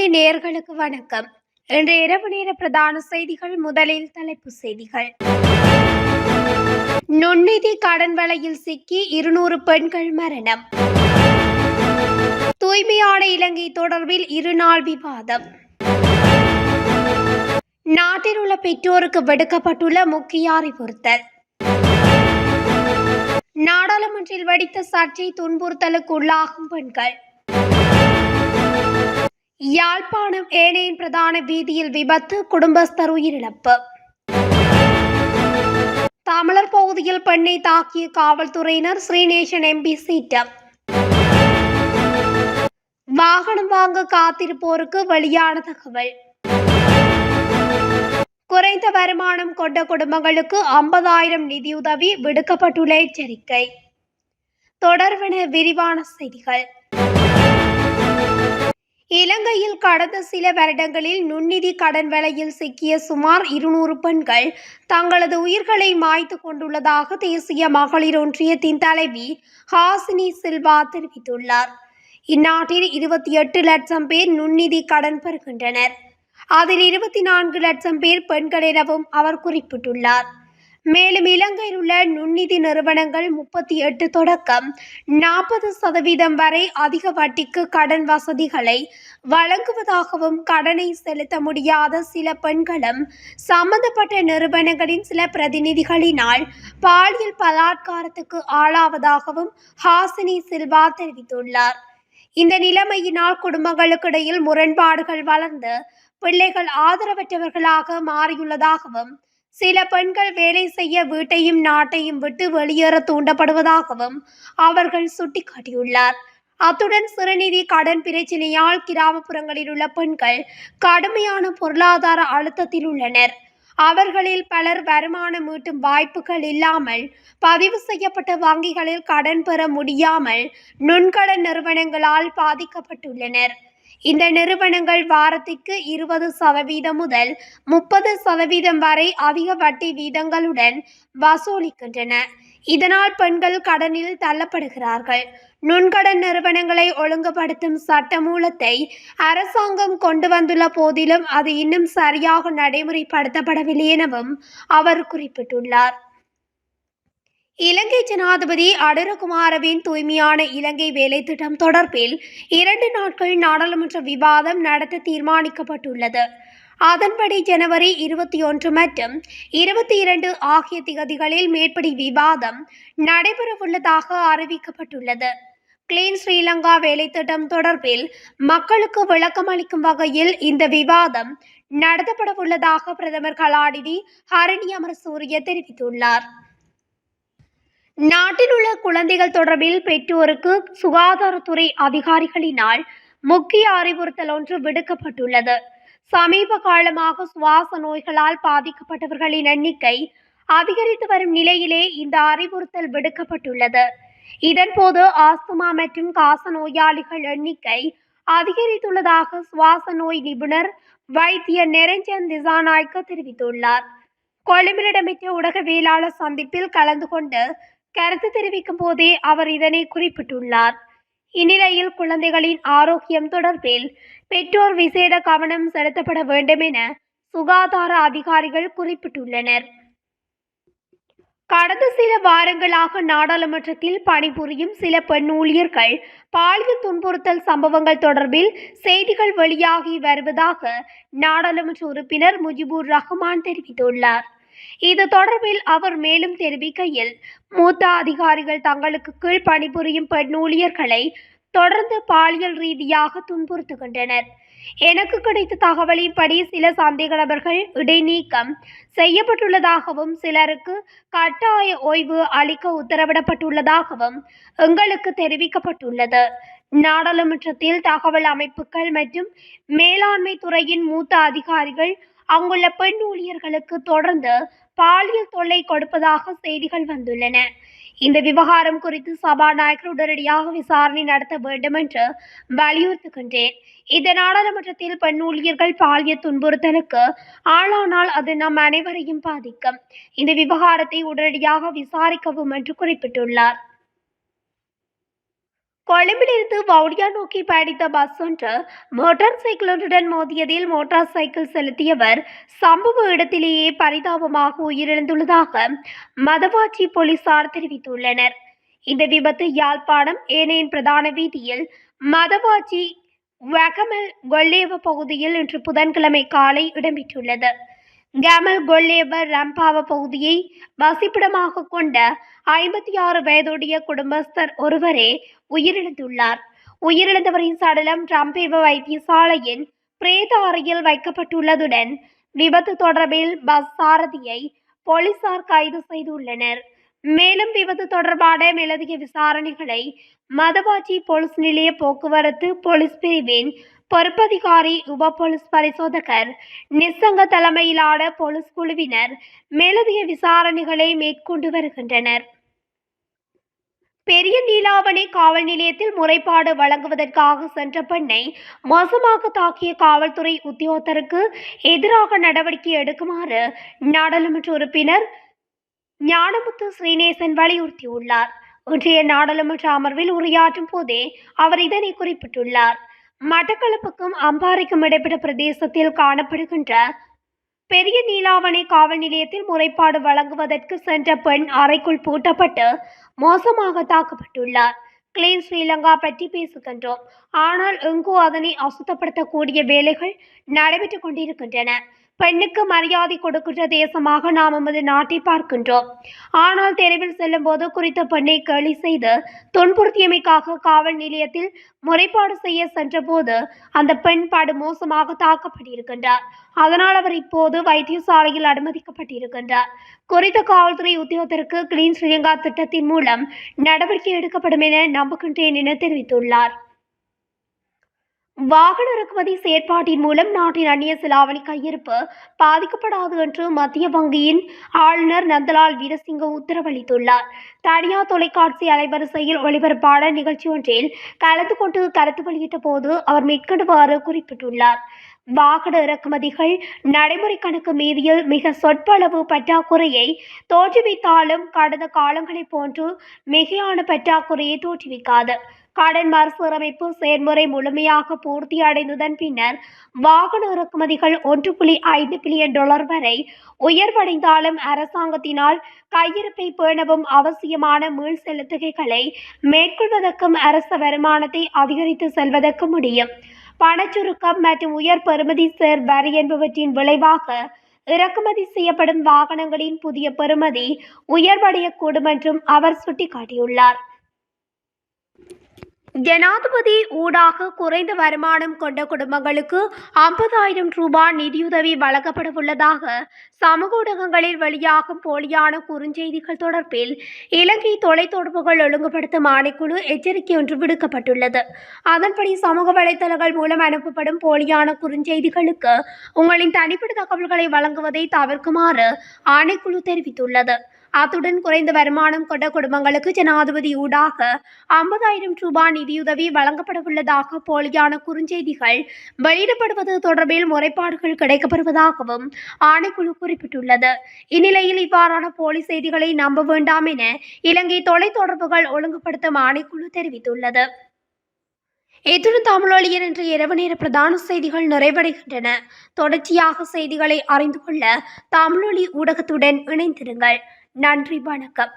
தமிழொலி நேயர்களுக்கு வணக்கம். இன்று இரவு நேர பிரதான செய்திகள் முதலில் தலைப்பு செய்திகள். நுண்ணிதி கடன் வலையில் சிக்கி இருநூறு பெண்கள் மரணம். தூய்மையான இலங்கை தொடர்பில் இருநாள் விவாதம். நாட்டில் உள்ள பெற்றோருக்கு விடுக்கப்பட்டுள்ள முக்கிய அறிவுறுத்தல். நாடாளுமன்றில் வடித்த சர்ச்சை துன்புறுத்தலுக்கு உள்ளாகும் பெண்கள். யாழ்ப்பாணம் ஏனையின் பிரதான வீதியில் விபத்து குடும்பஸ்தர் உயிரிழப்பு. தமிழர் பகுதியில் பெண்ணை தாக்கிய காவல்துறையினர் ஸ்ரீநேசன் எம்பி சீட்டம். வாகனம் வாங்க காத்திருப்போருக்கு வெளியான தகவல். குறைந்த வருமானம் கொண்ட குடும்பங்களுக்கு ஐம்பதாயிரம் நிதியுதவி விடுக்கப்பட்டுள்ள எச்சரிக்கை. தொடர்வன விரிவான செய்திகள். இலங்கையில் கடந்த சில வருடங்களில் நுண்ணிதி கடன் வலையில் சிக்கிய சுமார் இருநூறு பெண்கள் தங்களது உயிர்களை மாய்த்து கொண்டுள்ளதாக தேசிய மகளிர் ஒன்றியத்தின் தலைவி ஹாசினி சில்வா தெரிவித்துள்ளார். இந்நாட்டில் இருபத்தி எட்டு லட்சம் பேர் நுண்ணிதி கடன் பெறுகின்றனர். அதில் இருபத்தி நான்கு லட்சம் பேர் பெண்கள் எனவும் அவர் குறிப்பிட்டுள்ளார். மேலும் இலங்கையில் உள்ள நுண்ணிதி நிறுவனங்கள் முப்பத்தி எட்டு தொடக்கம். நாற்பது சதவீதம் வரை அதிக வட்டிக்கு கடன் வசதிகளை வழங்குவதாகவும் கடனை செலுத்த முடியாத சில பெண்களும் சம்பந்தப்பட்ட நிறுவனங்களின் சில பிரதிநிதிகளினால் பாலியல் பலாத்காரத்துக்கு ஆளாவதாகவும் ஹாசினி சில்வா தெரிவித்துள்ளார். இந்த நிலைமையினால் குடும்பங்களுக்கிடையில் முரண்பாடுகள் வளர்ந்து பிள்ளைகள் ஆதரவற்றவர்களாக மாறியுள்ளதாகவும் சில பெண்கள் வேலை செய்ய வீட்டையும் நாட்டையும் விட்டு வெளியேற தூண்டப்படுவதாகவும் அவர்கள் சுட்டிக்காட்டியுள்ளார். அத்துடன் சிறுநிதி கடன் பிரச்சினையால் கிராமப்புறங்களில் உள்ள பெண்கள் கடுமையான பொருளாதார அழுத்தத்தில் உள்ளனர். அவர்களில் பலர் வருமானம் ஈட்டும் வாய்ப்புகள் இல்லாமல் பதிவு செய்யப்பட்ட வங்கிகளில் கடன் பெற முடியாமல் நுண்கடன் நிறுவனங்களால் பாதிக்கப்பட்டுள்ளனர். இந்த நிறுவனங்கள் வாரத்திற்கு இருபது சதவீதம் முதல் முப்பது சதவீதம் வரை அதிக வட்டி வீதங்களுடன் வசூலிக்கின்றன. இதனால் பெண்கள் கடனில் தள்ளப்படுகிறார்கள். நுண்கடன் நிறுவனங்களை ஒழுங்குபடுத்தும் சட்டமூலத்தை அரசாங்கம் கொண்டு வந்துள்ள போதிலும் அது இன்னும் சரியாக நடைமுறைப்படுத்தப்படவில்லை எனவும் அவர் குறிப்பிட்டுள்ளார். இலங்கை ஜனாதிபதி அடரகுமாரவின் தூய்மையான இலங்கை வேலை திட்டம் தொடர்பில் இரண்டு நாட்கள் நாடாளுமன்ற விவாதம் நடத்த தீர்மானிக்கப்பட்டுள்ளது. அதன்படி ஜனவரி இருபத்தி ஒன்று மற்றும் இருபத்தி இரண்டு ஆகிய திகதிகளில் மேற்படி விவாதம் நடைபெறவுள்ளதாக அறிவிக்கப்பட்டுள்ளது. கிளீன் ஸ்ரீலங்கா வேலைத்திட்டம் தொடர்பில் மக்களுக்கு விளக்கம் அளிக்கும் வகையில் இந்த விவாதம் நடத்தப்படவுள்ளதாக பிரதமர் கலாநிதி ஹரணி அமரசூரிய தெரிவித்துள்ளார். நாட்டில் உள்ள குழந்தைகள் தொடர்பில் பெற்றோருக்கு சுகாதாரத்துறை அதிகாரிகளினால் முக்கிய அறிவுறுத்தல் ஒன்று விடுக்கப்பட்டுள்ளது. சமீப காலமாக சுவாச நோய்களால் பாதிக்கப்பட்டவர்களின் எண்ணிக்கை அதிகரித்து வரும் நிலையிலே இந்த அறிவுறுத்தல் விடுக்கப்பட்டுள்ளது. இதன்போது ஆஸ்துமா மற்றும் காச நோயாளிகள் எண்ணிக்கை அதிகரித்துள்ளதாக சுவாச நோய் நிபுணர் வைத்திய நிரஞ்சன் திசாநாயக்க தெரிவித்துள்ளார். கொழும்பில் இடம்பெற்ற ஊடகவியலாளர் சந்திப்பில் கலந்து கொண்டு கருத்து தெரிவிக்கும் போதே அவர் இதனை குறிப்பிட்டுள்ளார். இந்நிலையில் குழந்தைகளின் ஆரோக்கியம் தொடர்பில் பெற்றோர் விசேட கவனம் செலுத்தப்பட வேண்டும் என சுகாதார அதிகாரிகள் குறிப்பிட்டுள்ளனர். கடந்த சில வாரங்களாக நாடாளுமன்றத்தில் பணிபுரியும் சில பெண் ஊழியர்கள் பாலியல் துன்புறுத்தல் சம்பவங்கள் தொடர்பில் செய்திகள் வெளியாகி வருவதாக நாடாளுமன்ற உறுப்பினர் முஜிபுர் ரஹ்மான் தெரிவித்துள்ளார். இது தொடர்பில் அவர் மேலும் தெரிவிக்கையில் மூத்த அதிகாரிகள் தங்களுக்கு கீழ் பணிபுரியும் பெண் ஊழியர்களை தொடர்ந்து பாலியல் ரீதியாக துன்புறுத்துகின்றனர். எனக்கு கிடைத்த தகவலின்படி சில சந்தேக நபர்கள் இடைநீக்கம் செய்யப்பட்டுள்ளதாகவும் சிலருக்கு கட்டாய ஓய்வு அளிக்க உத்தரவிடப்பட்டுள்ளதாகவும் எங்களுக்கு தெரிவிக்கப்பட்டுள்ளது. நாடாளுமன்றத்தில் தகவல் அமைப்புகள் மற்றும் மேலாண்மை துறையின் மூத்த அதிகாரிகள் அங்குள்ள பெண் ஊழியர்களுக்கு தொடர்ந்து பாலியல் தொல்லை கொடுப்பதாக செய்திகள் வந்துள்ளன. இந்த விவகாரம் குறித்து சபாநாயகர் உடனடியாக விசாரணை நடத்த வேண்டும் என்று வலியுறுத்துகின்றேன். இந்த நாடாளுமன்றத்தில் பெண் ஊழியர்கள் பாலியல் துன்புறுத்தலுக்கு ஆளானால் அது நம் அனைவரையும் பாதிக்கும். இந்த விவகாரத்தை உடனடியாக விசாரிக்கவும் என்று குறிப்பிட்டுள்ளார். கொழும்பிலிருந்து வவுனியா நோக்கி பயணித்த பஸ் ஒன்று மோட்டார் சைக்கிளுடன் மோதியதில் மோட்டார் சைக்கிள் செலுத்தியவர் சம்பவ இடத்திலேயே பரிதாபமாக உயிரிழந்துள்ளதாக மதவாச்சி போலீசார் தெரிவித்துள்ளனர். இந்த விபத்து யாழ்ப்பாணம் ஏனையின் பிரதான வீதியில் மதவாச்சி வகமல் கொல்லேவ பகுதியில் இன்று புதன்கிழமை காலை இடம்பெற்றுள்ளது. கேமல் கொல்லேவ ரம்பாவ பகுதியை வசிப்பிடமாக கொண்ட ஐம்பத்தி ஆறு வயதுடைய குடும்பஸ்தர் ஒருவரே உயிரிழந்துள்ளார். உயிரிழந்தவரின் சடலம் ரம்பேவ வைத்தியசாலையின் பிரேத அறையில் வைக்கப்பட்டுள்ளதுடன் விபத்து தொடர்பில் பஸ் சாரதியை போலீசார் கைது செய்துள்ளனர். மேலும் விபத்து தொடர்பான மேலதிக விசாரணைகளை மதவாச்சி போலீஸ் நிலைய போக்குவரத்து போலீஸ் பிரிவின் பொறுப்பதிகாரி உப போலீஸ் பரிசோதகர் நிசங்க தலைமையிலான போலீஸ் குழுவினர் மேலதிக விசாரணைகளை மேற்கொண்டு வருகின்றனர். பெரிய நீலாவணை காவல் நிலையத்தில் முறைப்பாடு வழங்குவதற்காக சென்ற பெண்ணை மோசமாக தாக்கிய காவல்துறை உத்தியோகத்தருக்கு எதிராக நடவடிக்கை எடுக்குமாறு நாடாளுமன்ற உறுப்பினர் ஞானமுத்து ஸ்ரீநேசன் வலியுறுத்தியுள்ளார். இன்றைய நாடாளுமன்ற அமர்வில் உரையாற்றும் போதே அவர் இதனை குறிப்பிட்டுள்ளார். மட்டக்களப்புக்கும் அம்பாறைக்கும் இடைப்பட்ட பிரதேசத்தில் காணப்படுகின்ற பெரிய நீலாவணை காவல் நிலையத்தில் முறைப்பாடு வழங்குவதற்கு சென்ற பெண் அறைக்குள் பூட்டப்பட்டு மோசமாக தாக்கப்பட்டுள்ளார். கிளீன் ஸ்ரீலங்கா பற்றி பேசுகின்றோம். ஆனால் எங்கோ அதனை அசுத்தப்படுத்தக்கூடிய வேலைகள் நடைபெற்றுக் கொண்டிருக்கின்றன. பெண்ணுக்கு மரியாதை கொடுக்கின்ற தேசமாக நாம் நமது நாட்டை பார்க்கின்றோம். ஆனால் தெருவில் செல்லும் போது குறித்த பெண்ணை கேலி செய்து துன்புறுத்தியமைக்காக காவல் நிலையத்தில் முறைப்பாடு செய்ய சென்றபோது அந்த பெண் படு மோசமாக தாக்கப்பட்டிருக்கின்றார். அதனால் அவர் இப்போது வைத்தியசாலையில் அனுமதிக்கப்பட்டிருக்கின்றார். குறித்த காவல்துறை உத்தியோகத்திற்கு கிளீன் ஸ்ரீலங்கா திட்டத்தின் மூலம் நடவடிக்கை எடுக்கப்படும் என நம்புகின்றேன் என தெரிவித்துள்ளார். வாகன இறக்குமதி செயற்பாட்டின் மூலம் நாட்டின் அந்நிய செலாவணி கையிருப்பு பாதிக்கப்படாது என்று மத்திய வங்கியின் ஆளுநர் நந்தலால் வீரசிங்க உத்தரவளித்துள்ளார். தனியார் தொலைக்காட்சி அலைவரிசையில் ஒளிபரப்பான நிகழ்ச்சி ஒன்றில் கலந்து கொண்டு கருத்து வெளியிட்ட போது அவர் மேற்கொண்டுவாறு குறிப்பிட்டுள்ளார். வாகன இறக்குமதிகள் நடைமுறை கணக்கு மீதியில் மிக சொற்பளவு பற்றாக்குறையை தோற்றுவித்தாலும் கடந்த காலங்களைப் போன்று மிகையான பற்றாக்குறையை தோற்றுவிக்காது. கடன் மறுசீரமைப்பு செயல்முறை முழுமையாக பூர்த்தி அடைந்ததன் பின்னர் வாகன இறக்குமதிகள் ஒன்று புள்ளி ஐந்து பில்லியன் டாலர் வரை உயர்வடைந்தாலும் அரசாங்கத்தினால் கையிருப்பை பேணவும் அவசியமான மீள் செலுத்துகைகளை மேற்கொள்வதற்கும் அரச வருமானத்தை அதிகரித்து செல்வதற்கு முடியும். பணச்சுருக்கம் மற்றும் உயர் பெறுமதி சேர் வரி என்பவற்றின் விளைவாக இறக்குமதி செய்யப்படும் வாகனங்களின் புதிய பெறுமதி உயர்வடையக்கூடும் என்றும் அவர் சுட்டிக்காட்டியுள்ளார். ஜனாதிபதி ஊடாக குறைந்த வருமானம் கொண்ட குடும்பங்களுக்கு ஐம்பதாயிரம் ரூபாய் நிதியுதவி வழங்கப்படவுள்ளதாக சமூக ஊடகங்களில் வெளியாகும் போலியான குறுஞ்செய்திகள் தொடர்பில் இலங்கை தொலைத்தொடர்புகள் ஒழுங்குபடுத்தும் ஆணைக்குழு எச்சரிக்கை ஒன்று விடுக்கப்பட்டுள்ளது. அதன்படி சமூக வலைதளங்கள் மூலம் அனுப்பப்படும் போலியான குறுஞ்செய்திகளுக்கு உங்களின் தனிப்பட்ட தகவல்களை வழங்குவதை தவிர்க்குமாறு ஆணைக்குழு தெரிவித்துள்ளது. அத்துடன் குறைந்த வருமானம் கொண்ட குடும்பங்களுக்கு ஜனாதிபதி ஊடாக ஐம்பதாயிரம் ரூபாய் நிதியுதவி வழங்கப்படவுள்ளதாக போலியான குறுஞ்செய்திகள் வெளியிடப்படுவது தொடர்பில் முறைப்பாடுகள் கிடைக்கப்பெறுவதாகவும் ஆணைக்குழு குறிப்பிட்டுள்ளது. இந்நிலையில் இவ்வாறான போலி செய்திகளை நம்ப வேண்டாம் என இலங்கை தொலைத்தொடர்புகள் ஒழுங்குபடுத்தும் ஆணைக்குழு தெரிவித்துள்ளது. இத்துடன் தமிழொழியர் என்ற இரவு நேர பிரதான செய்திகள் நிறைவடைகின்றன. தொடர்ச்சியாக செய்திகளை அறிந்து கொள்ள தமிழொலி ஊடகத்துடன் இணைந்திருங்கள். நன்றி வணக்கம்.